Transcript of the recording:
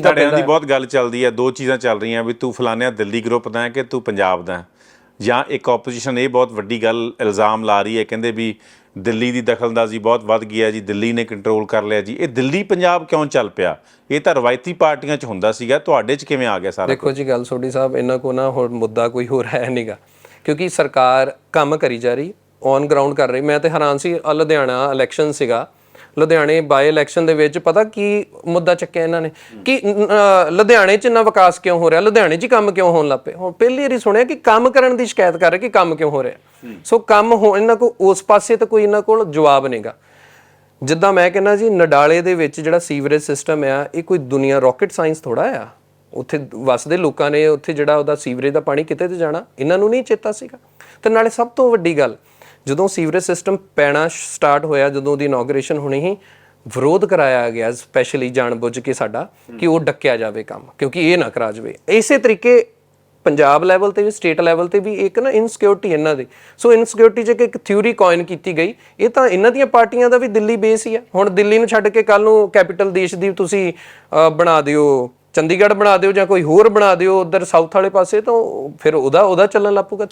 ਧੜਿਆਂ ਦੀ ਬਹੁਤ ਗੱਲ ਚੱਲਦੀ ਹੈ ਦੋ ਚੀਜ਼ਾਂ ਚੱਲ ਰਹੀਆਂ ਵੀ ਤੂੰ ਫਲਾਨਿਆ ਦਿੱਲੀ ਗਰੁੱਪ ਦਾ ਹੈ ਕਿ ਤੂੰ ਪੰਜਾਬ ਦਾ। ਜਾਂ ਇੱਕ ਆਪੋਜੀਸ਼ਨ ਇਹ ਬਹੁਤ ਵੱਡੀ ਗੱਲ ਇਲਜ਼ਾਮ ਲਾ ਰਹੀ ਹੈ ਕਹਿੰਦੇ ਵੀ ਦਿੱਲੀ ਦੀ ਦਖਲਅੰਦਾਜ਼ੀ ਬਹੁਤ ਵੱਧ ਗਈ ਹੈ ਜੀ ਦਿੱਲੀ ਨੇ ਕੰਟਰੋਲ ਕਰ ਲਿਆ ਜੀ। ਇਹ ਦਿੱਲੀ ਪੰਜਾਬ ਕਿਉਂ ਚੱਲ ਪਿਆ? ਇਹ ਤਾਂ ਰਵਾਇਤੀ ਪਾਰਟੀਆਂ 'ਚ ਹੁੰਦਾ ਸੀਗਾ ਤੁਹਾਡੇ 'ਚ ਕਿਵੇਂ ਆ ਗਿਆ ਸਾਰਾ ਦੇਖੋ ਜੀ ਗੱਲ ਸੋਢੀ ਸਾਹਿਬ ਇਹਨਾਂ ਕੋ ਨਾ ਹੋਰ ਮੁੱਦਾ ਕੋਈ ਹੋਰ ਹੈ ਨਹੀਂਗਾ ਕਿਉਂਕਿ ਸਰਕਾਰ ਕੰਮ ਕਰੀ ਜਾ ਰਹੀ ਔਨ ਗਰਾਊਂਡ ਕਰ ਰਹੀ। ਮੈਂ ਤੇ ਹੈਰਾਨ ਸੀ ਲੁਧਿਆਣਾ ਇਲੈਕਸ਼ਨ ਸੀਗਾ ਲੁਧਿਆਣੇ ਬਾਈ ਇਲੈਕਸ਼ਨ ਦੇ ਵਿੱਚ ਪਤਾ ਕੀ ਮੁੱਦਾ ਚੱਕਿਆ ਇਹਨਾਂ ਨੇ? ਕਿ ਲੁਧਿਆਣੇ 'ਚ ਇੰਨਾ ਵਿਕਾਸ ਕਿਉਂ ਹੋ ਰਿਹਾ? ਲੁਧਿਆਣੇ 'ਚ ਕੰਮ ਕਿਉਂ ਹੋਣ ਲੱਪੇ ਹੁਣ ਪਹਿਲੀ ਵਾਰੀ ਸੁਣਿਆ ਕਿ ਕੰਮ ਕਰਨ ਦੀ ਸ਼ਿਕਾਇਤ ਕਰ ਰਹੇ ਕਿ ਕੰਮ ਕਿਉਂ ਹੋ ਰਿਹਾ। ਸੋ ਕੰਮ ਹੋ ਇਹਨਾਂ ਕੋ ਉਸ ਪਾਸੇ ਤਾਂ ਕੋਈ ਇਹਨਾਂ ਕੋਲ ਜਵਾਬ ਨਹੀਂਗਾ। ਜਿੱਦਾਂ ਮੈਂ ਕਹਿੰਦਾ ਜੀ ਨਡਾਲੇ ਦੇ ਵਿੱਚ ਜਿਹੜਾ ਸੀਵਰੇਜ ਸਿਸਟਮ ਆ ਇਹ ਕੋਈ ਦੁਨੀਆ ਰਾਕਟ ਸਾਇੰਸ ਥੋੜਾ ਆ? ਉੱਥੇ ਵਸਦੇ ਲੋਕਾਂ ਨੇ ਉੱਥੇ ਜਿਹੜਾ ਉਹਦਾ ਸੀਵਰੇਜ ਦਾ ਪਾਣੀ ਕਿਤੇ ਤੇ ਜਾਣਾ? ਇਹਨਾਂ ਨੂੰ ਨਹੀਂ ਚੇਤਾ ਸੀਗਾ। ਤੇ ਨਾਲੇ ਸਭ ਤੋਂ ਵੱਡੀ ਗੱਲ ਜਦੋਂ ਸੀਵਰੇਜ ਸਿਸਟਮ ਪੈਣਾ ਸਟਾਰਟ ਹੋਇਆ, ਜਦੋਂ ਦੀ ਇਨੋਗ੍ਰੇਸ਼ਨ ਹੋਣੀ ਹੀ ਵਿਰੋਧ ਕਰਾਇਆ ਗਿਆ ਸਪੈਸ਼ਲੀ ਜਾਣਬੁੱਝ ਕੇ ਸਾਡਾ ਕਿ ਉਹ ਡੱਕਿਆ ਜਾਵੇ ਕੰਮ, ਕਿਉਂਕਿ ਇਹ ਨਾ ਕਰਾ ਜਾਵੇ। ਇਸੇ ਤਰੀਕੇ ਪੰਜਾਬ ਲੈਵਲ ਤੇ ਵੀ ਸਟੇਟ ਲੈਵਲ ਤੇ ਵੀ ਇੱਕ ਨਾ ਇਨਸਿਕਿਉਰਿਟੀ ਇਹਨਾਂ ਦੀ। ਸੋ ਇਨਸਿਕਿਉਰਿਟੀ ਜੇ ਇੱਕ ਥਿਊਰੀ ਕੋਇਨ ਕੀਤੀ ਗਈ, ਇਹ ਤਾਂ ਇਹਨਾਂ ਦੀਆਂ ਪਾਰਟੀਆਂ ਦਾ ਵੀ ਦਿੱਲੀ ਬੇਸ ਹੀ ਆ। ਹੁਣ ਦਿੱਲੀ ਨੂੰ ਛੱਡ ਕੇ ਕੱਲ ਨੂੰ ਕੈਪੀਟਲ ਦੇਸ਼ ਦੀ ਤੁਸੀਂ ਬਣਾ ਦਿਓ, ਚੰਡੀਗੜ੍ਹ ਬਣਾ ਦਿਓ ਜਾਂ ਕੋਈ ਹੋਰ ਬਣਾ ਦਿਓ, ਉਧਰ ਸਾਊਥ ਵਾਲੇ ਪਾਸੇ, ਤਾਂ ਫਿਰ ਉਹਦਾ ਉਹਦਾ ਚੱਲਣ ਲੱਪੂਗਾ